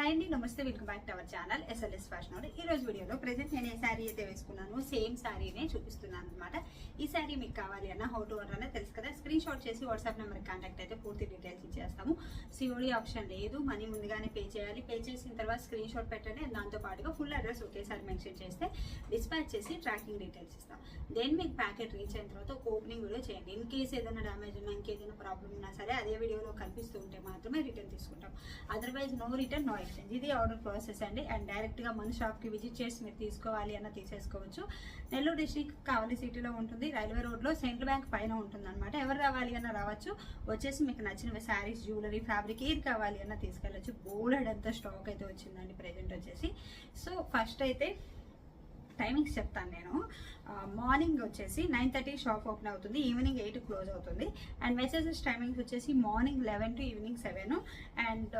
Hi అండి నమస్తే welcome back to our channel SLS fashion out ఈ రోజు వీడియోలో ప్రజెంట్ నేను ఏ శారీ అయితే వేసుకున్నాను సేమ్ శారీనే చూపిస్తున్నాను అనమాట ఈ శారీ మీకు కావాలి అన్న హౌ టు ఆర్డర్ అనేది తెలుసు కదా? స్క్రీన్ షాట్ చేసి వాట్సాప్ నెంబర్కి కాంటాక్ట్ అయితే పూర్తి డీటెయిల్స్ ఇచ్చేస్తాము. సిఓడి ఆప్షన్ లేదు మనీ ముందుగానే పే చేయాలి. పే చేసిన తర్వాత స్క్రీన్ షాట్ పెట్టండి దాంతో పాటుగా ఫుల్ అడ్రస్ ఒకేసారి మెన్షన్ చేస్తే డిస్పాచ్ చేసి ట్రాకింగ్ డీటెయిల్స్ ఇస్తాం. దెన్ మీకు ప్యాకెట్ రీచ్ అయిన తర్వాత ఒక ఓపెనింగ్ వీడియో చేయండి. ఇన్ కేస్ ఏదైనా డ్యామేజ్ ఉన్నా ఇంకేదైనా ప్రాబ్లం ఉన్నా సరే అదే వీడియోలో కనిపిస్తూ ఉంటే మాత్రమే రిటర్న్ తీసుకుంటాం. Otherwise no return no exchange ఇది ఆర్డర్ ప్రాసెస్ అండి. అండ్ డైరెక్ట్గా మన షాప్కి విజిట్ చేసి మీరు తీసుకోవాలి అన్న తీసేసుకోవచ్చు. నెల్లూరు డిస్టిక్ కావలి సిటీలో ఉంటుంది. రైల్వే రోడ్లో సెంట్రల్ బ్యాంక్ పైన ఉంటుంది అనమాట ఎవరు రావాలి అన్న రావచ్చు. వచ్చేసి మీకు నచ్చిన శారీస్ జ్యువెలరీ ఫ్యాబ్రిక్ ఏది కావాలి అన్న తీసుకెళ్ళచ్చు. బోల్డ్ అంత స్టాక్ అయితే వచ్చిందండి ప్రెజెంట్ వచ్చేసి. సో ఫస్ట్ అయితే టైమింగ్స్ చెప్తాను నేను. మార్నింగ్ వచ్చేసి నైన్ థర్టీ షాప్ ఓపెన్ అవుతుంది. ఈవినింగ్ ఎయిట్ క్లోజ్ అవుతుంది. అండ్ మెసేజెస్ టైమింగ్స్ వచ్చేసి morning eleven to evening seven and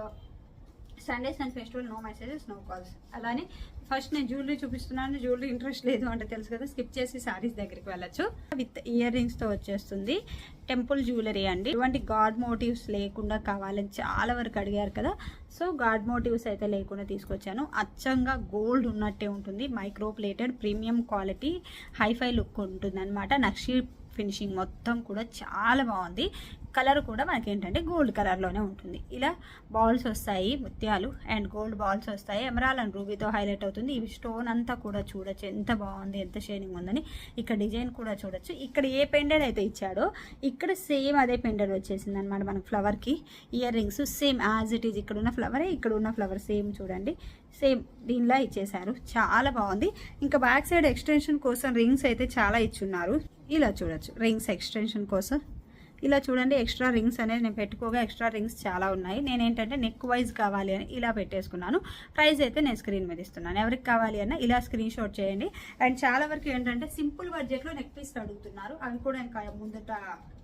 Sundays and festival no messages no calls అలానే ఫస్ట్ నేను జ్యువెలరీ చూపిస్తున్నాను జ్యువెలరీ ఇంట్రెస్ట్ లేదు అంటే తెలుసు కదా స్కిప్ చేసి శారీస్ దగ్గరికి వెళ్ళచ్చు. విత్ ఇయర్ రింగ్స్తో వచ్చేస్తుంది. టెంపుల్ జ్యువెలరీ అండి. ఇటువంటి గాడ్ మోటివ్స్ లేకుండా కావాలని చాలా వరకు అడిగారు కదా. సో గాడ్ మోటివ్స్ అయితే లేకుండా తీసుకొచ్చాను. అచ్చంగా గోల్డ్ ఉన్నట్టే ఉంటుంది. Micro plated premium quality hi-fi look ఉంటుంది అనమాట నక్షి ఫినిషింగ్ మొత్తం కూడా చాలా బాగుంది. కలర్ కూడా మనకి ఏంటంటే గోల్డ్ కలర్లోనే ఉంటుంది. ఇలా బాల్స్ వస్తాయి ముత్యాలు అండ్ గోల్డ్ బాల్స్ వస్తాయి. ఎమరాల్ అండ్ రూబీతో హైలైట్ అవుతుంది. ఇవి స్టోన్ అంతా కూడా చూడొచ్చు. ఎంత బాగుంది ఎంత షైనింగ్ ఉందని ఇక్కడ డిజైన్ కూడా చూడొచ్చు. ఇక్కడ ఏ పెండెడ్ అయితే ఇచ్చాడో ఇక్కడ సేమ్ అదే పెండెడ్ వచ్చేసింది అనమాట మనకు ఫ్లవర్కి. Earrings same as it is. ఇక్కడ ఉన్న ఫ్లవరే ఇక్కడ ఉన్న ఫ్లవర్ సేమ్ చూడండి. సేమ్ దీనిలా ఇచ్చేసారు చాలా బాగుంది. ఇంకా బ్యాక్ సైడ్ ఎక్స్టెన్షన్ కోసం రింగ్స్ అయితే చాలా ఇచ్చున్నారు. ఇలా చూడొచ్చు. రింగ్స్ ఎక్స్టెన్షన్ కోసం. ఇలా చూడండి ఎక్స్ట్రా రింగ్స్ అనేది నేను పెట్టుకోగా ఎక్స్ట్రా రింగ్స్ చాలా ఉన్నాయి. నేను ఏంటంటే నెక్ వైజ్ కావాలి అని ఇలా పెట్టేసుకున్నాను. ప్రైస్ అయితే నేను స్క్రీన్ మీద ఇస్తున్నాను. ఎవరికి కావాలి అన్న ఇలా స్క్రీన్ షాట్ చేయండి. అండ్ చాలా వరకు ఏంటంటే సింపుల్ బడ్జెట్లో నెక్ పీస్ అడుగుతున్నారు. అవి కూడా ఇంకా ముందట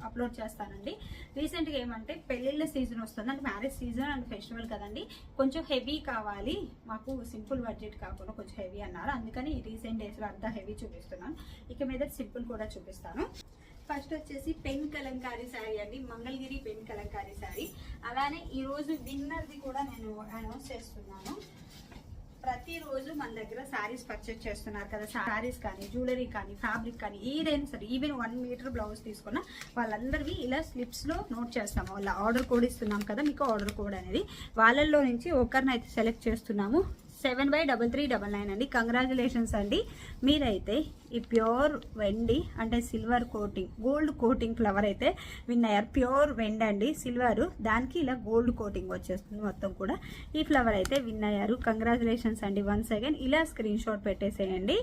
అప్లోడ్ చేస్తానండి. రీసెంట్గా ఏమంటే పెళ్ళిళ్ళ సీజన్ వస్తుంది. అంటే మ్యారేజ్ సీజన్ అండ్ ఫెస్టివల్ కదండి. కొంచెం హెవీ కావాలి. మాకు సింపుల్ బడ్జెట్ కాకుండా కొంచెం హెవీ అన్నారు. అందుకని ఈ రీసెంట్ డేస్లో అంతా హెవీ చూపిస్తున్నాను. ఇక మీద సింపుల్ కూడా చూపిస్తాను. ఫస్ట్ వచ్చేసి పెన్ కలంకారీ శారీ అండి మంగళగిరి పెన్ కలంకారీ శారీ. అలానే ఈరోజు విన్నర్ది కూడా నేను అనౌన్స్ చేస్తున్నాను. ప్రతిరోజు మన దగ్గర శారీస్ పర్చేస్ చేస్తున్నారు కదా శారీస్ కానీ జ్యువెలరీ కానీ ఫ్యాబ్రిక్ కానీ ఏదైనా సరే ఈవెన్ వన్ మీటర్ బ్లౌజ్ తీసుకున్న వాళ్ళందరివి ఇలా స్లిప్స్లో నోట్ చేస్తాము. వాళ్ళ ఆర్డర్ కోడ్ ఇస్తున్నాం కదా మీకు ఆర్డర్ కోడ్ అనేది. వాళ్ళల్లో నుంచి ఒకరిని అయితే సెలెక్ట్ చేస్తున్నాము. Seven by double three double nine అండి. కంగ్రాచులేషన్స్ అండి. మీరైతే ఈ ప్యూర్ వెండి అంటే silver coating gold coating flower అయితే విన్ అయ్యారు ప్యూర్ వెండి అండి. సిల్వర్ దానికి ఇలా గోల్డ్ కోటింగ్ వచ్చేస్తుంది మొత్తం కూడా. ఈ ఫ్లవర్ అయితే విన్ అయ్యారు కంగ్రాచులేషన్స్ అండి వన్ సెకండ్ ఇలా స్క్రీన్ షాట్ పెట్టేసేయండి.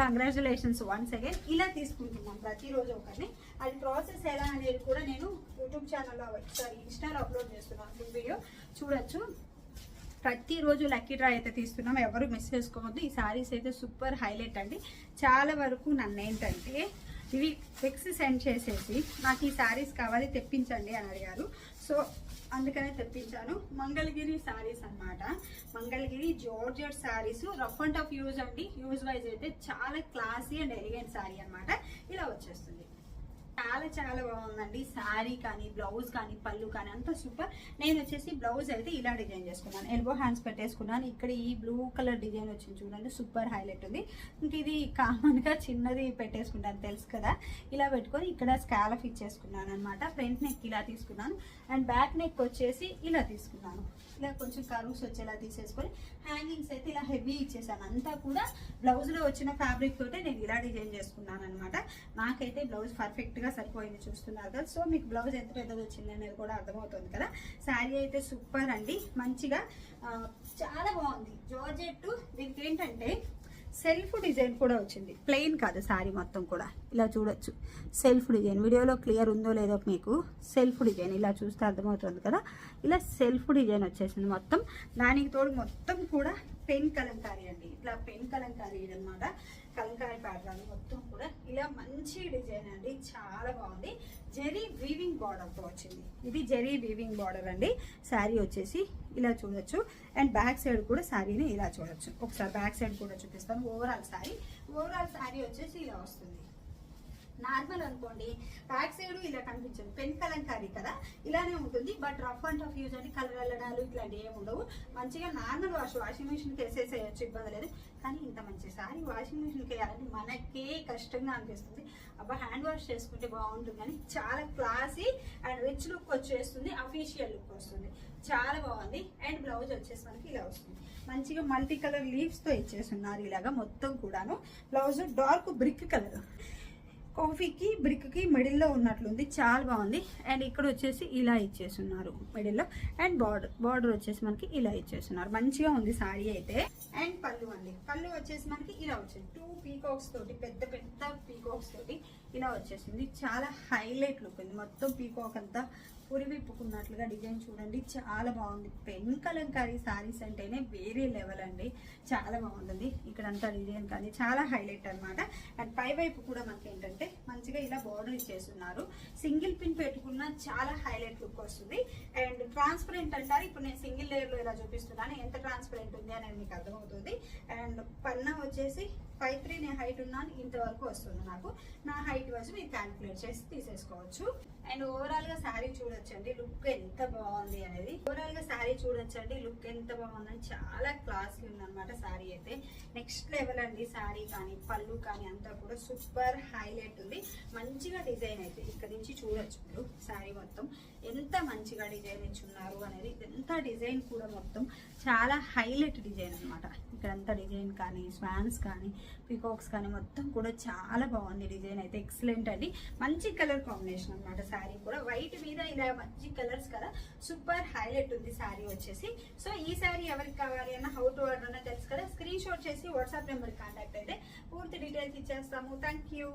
కంగ్రాచులేషన్స్ వన్ సెకండ్ ఇలా తీసుకుంటున్నాం ప్రతిరోజు ఒకరిని. అది ప్రాసెస్ ఎలా అనేది కూడా నేను యూట్యూబ్ ఛానల్లో సారీ ఇన్స్టాలో అప్లోడ్ చేస్తున్నాను. వీడియో చూడొచ్చు. ప్రతిరోజు లక్కీ డ్రా అయితే తీస్తున్నాం. ఎవరు మిస్ చేసుకోవద్దు. ఈ సారీస్ అయితే సూపర్ హైలైట్ అండి. చాలా వరకు నన్ను ఏంటంటే ఇవి ఫిక్స్ సెండ్ చేసేసి నాకు ఈ సారీస్ కావాలి తెప్పించండి అని అడిగారు. సో అందుకనే తెప్పించాను. మంగళగిరి సారీస్ అన్నమాట. Mangalagiri georgette sarees. Rough and off use అండి. యూజ్ వైజ్ అయితే చాలా క్లాసీ అండ్ ఎలిగెంట్ శారీ అన్నమాట. ఇలా వచ్చేస్తుంది. చాలా చాలా బాగుందండి. శారీ కానీ బ్లౌజ్ కానీ పళ్ళు కానీ అంతా సూపర్. నేను వచ్చేసి బ్లౌజ్ అయితే ఇలా డిజైన్ చేసుకున్నాను. ఎల్బో హ్యాండ్స్ పెట్టేసుకున్నాను. ఇక్కడ ఈ బ్లూ కలర్ డిజైన్ వచ్చింది చూడండి. సూపర్ హైలైట్ ఉంది. ఇంక ఇది కామన్గా చిన్నది పెట్టేసుకుంటాను. తెలుసు కదా? ఇలా పెట్టుకొని ఇక్కడ స్కాలఫ్ ఇచ్చేసుకున్నాను అనమాట ఫ్రంట్ నెక్ ఇలా తీసుకున్నాను. అండ్ బ్యాక్ నెక్ వచ్చేసి ఇలా తీసుకున్నాను. ఇలా కొంచెం కర్వ్స్ వచ్చేలా తీసేసుకొని హ్యాంగింగ్స్ అయితే ఇలా హెవీ ఇచ్చేసాను. అంతా కూడా బ్లౌజ్లో వచ్చిన ఫ్యాబ్రిక్ తోటే నేను ఇలా డిజైన్ చేసుకున్నాను అనమాట నాకైతే బ్లౌజ్ పర్ఫెక్ట్గా సరిపోయింది చూస్తున్నారు కదా. సో మీకు బ్లౌజ్ ఎంత పెద్దది వచ్చింది అనేది కూడా అర్థమవుతుంది కదా. శారీ అయితే సూపర్ అండి. మంచిగా చాలా బాగుంది. జార్జెట్ దీనికి ఏంటంటే సెల్ఫ్ డిజైన్ కూడా వచ్చింది. ప్లెయిన్ కాదు శారీ మొత్తం కూడా. ఇలా చూడొచ్చు. Self design. వీడియోలో క్లియర్ ఉందో లేదో మీకు సెల్ఫ్ డిజైన్ ఇలా చూస్తే అర్థమవుతుంది కదా. ఇలా సెల్ఫ్ డిజైన్ వచ్చేసింది మొత్తం. దానికి తోడు మొత్తం కూడా పెన్ కలంకారీ అండి. ఇట్లా పెన్ కలంకారీ అనమాట కలంకారీ ప్యాటర్న్ మొత్తం కూడా ఇలా మంచి డిజైన్ అండి. చాలా బాగుంది. జెరీ వీవింగ్ బార్డర్తో వచ్చింది. ఇది జెరీ వీవింగ్ బార్డర్ అండి. శారీ వచ్చేసి ఇలా చూడొచ్చు. అండ్ బ్యాక్ సైడ్ కూడా శారీని ఇలా చూడొచ్చు. ఒకసారి బ్యాక్ సైడ్ కూడా చూపిస్తాను. ఓవరాల్ శారీ. ఓవరాల్ శారీ వచ్చేసి ఇలా వస్తుంది. నార్మల్ అనుకోండి బ్యాక్ సైడ్ ఇలా కనిపించదు. పెన్ కలంకారీ కదా? ఇలానే ఉంటుంది. But rough and tough use అండి కలర్ వెళ్ళడాలు ఇట్లాంటివి ఏమి ఉండవు. మంచిగా నార్మల్ వాష్ వాషింగ్ మిషన్కి వేసేసేయచ్చు ఇబ్బంది లేదు. కానీ ఇంత మంచి సారీ వాషింగ్ మిషన్కి వేయాలంటే మనకే కష్టంగా అనిపిస్తుంది. అబ్బా హ్యాండ్ వాష్ చేసుకుంటే బాగుంటుంది కానీ చాలా క్లాసీ అండ్ రిచ్ లుక్ వచ్చేస్తుంది. అఫీషియల్ లుక్ వస్తుంది. చాలా బాగుంది. అండ్ బ్లౌజ్ వచ్చేసి మనకి ఇలా వస్తుంది. మంచిగా మల్టీ కలర్ లీవ్స్తో ఇచ్చేస్తున్నారు ఇలాగా మొత్తం కూడాను. బ్లౌజ్ డార్క్ బ్రిక్ కలర్ కాఫీకి బ్రిక్కి మిడిల్లో ఉన్నట్లుంది. చాలా బాగుంది. అండ్ ఇక్కడ వచ్చేసి ఇలా ఇచ్చేస్తున్నారు. మిడిల్లో. అండ్ బార్డర్ బార్డర్ వచ్చేసి మనకి ఇలా ఇచ్చేస్తున్నారు. మంచిగా ఉంది సారీ అయితే. అండ్ పళ్ళు అండి. పళ్ళు వచ్చేసి మనకి ఇలా వచ్చింది టూ పీకాక్స్ తోటి పెద్ద పెద్ద పీకాక్స్ తోటి ఇలా వచ్చేసింది. చాలా హైలైట్ లుక్ ఉంది. మొత్తం పీకాక్ అంతా పురివిప్పుకున్నట్లుగా డిజైన్ చూడండి. చాలా బాగుంది. పెన్ కలంకారీ సారీస్ అంటేనే వేరే లెవెల్ అండి. చాలా బాగుంటుంది. ఇక్కడంతా డిజైన్ కానీ చాలా హైలైట్ అన్నమాట. అండ్ పై వైపు కూడా మనకి ఏంటంటే మంచిగా ఇలా బార్డర్ ఇచ్చేస్తున్నారు. సింగిల్ పిన్ పెట్టుకున్న చాలా హైలైట్ లుక్ వస్తుంది. అండ్ ట్రాన్స్పరెంట్ అంటారు. ఇప్పుడు నేను సింగిల్ లేయర్లో ఇలా చూపిస్తున్నాను. ఎంత ట్రాన్స్పరెంట్ ఉంది అనేది మీకు అర్థమవుతుంది. అండ్ పన్నా వచ్చేసి ఫైవ్ త్రీ నేను హైట్ ఉన్నాను ఇంతవరకు వస్తుంది నాకు. నా హైట్ వచ్చి మీరు క్యాలిక్యులేట్ చేసి తీసేసుకోవచ్చు. అండ్ ఓవరాల్గా శారీ చూడొచ్చండి లుక్ ఎంత బాగుంది అనేది. ఓవరాల్గా శారీ చూడొచ్చండి లుక్ ఎంత బాగుందని చాలా క్లాస్ ఉందన్నమాట శారీ అయితే. నెక్స్ట్ లెవెల్ అండి శారీ కానీ పళ్ళు కానీ అంతా కూడా సూపర్ హైలైట్ ఉంది. మంచిగా డిజైన్ అయితే ఇక్కడ నుంచి చూడొచ్చు మీరు శారీ మొత్తం. ఎంత మంచిగా డిజైన్ ఇచ్చున్నారు అనేది ఎంత డిజైన్ కూడా మొత్తం చాలా హైలైట్ డిజైన్ అన్నమాట. ఇక్కడంతా డిజైన్ కానీ స్వాన్స్ కానీ పీకాక్స్ కానీ మొత్తం కూడా చాలా బాగుంది డిజైన్ అయితే. ఎక్సలెంట్ అండి. మంచి కలర్ కాంబినేషన్ అన్నమాట శారీ కూడా. వైట్ మీద ఇలా మంచి కలర్స్ కదా. సూపర్ హైలైట్ ఉంది శారీ వచ్చేసి. సో ఈ శారీ ఎవరికి కావాలి అన్న హౌ టు ఆర్డర్ అన్న తెలుసు కదా? స్క్రీన్ షాట్ చేసి వాట్సాప్ నెంబర్ కాంటాక్ట్ అయితే పూర్తి డీటెయిల్స్ ఇచ్చేస్తాము. Thank you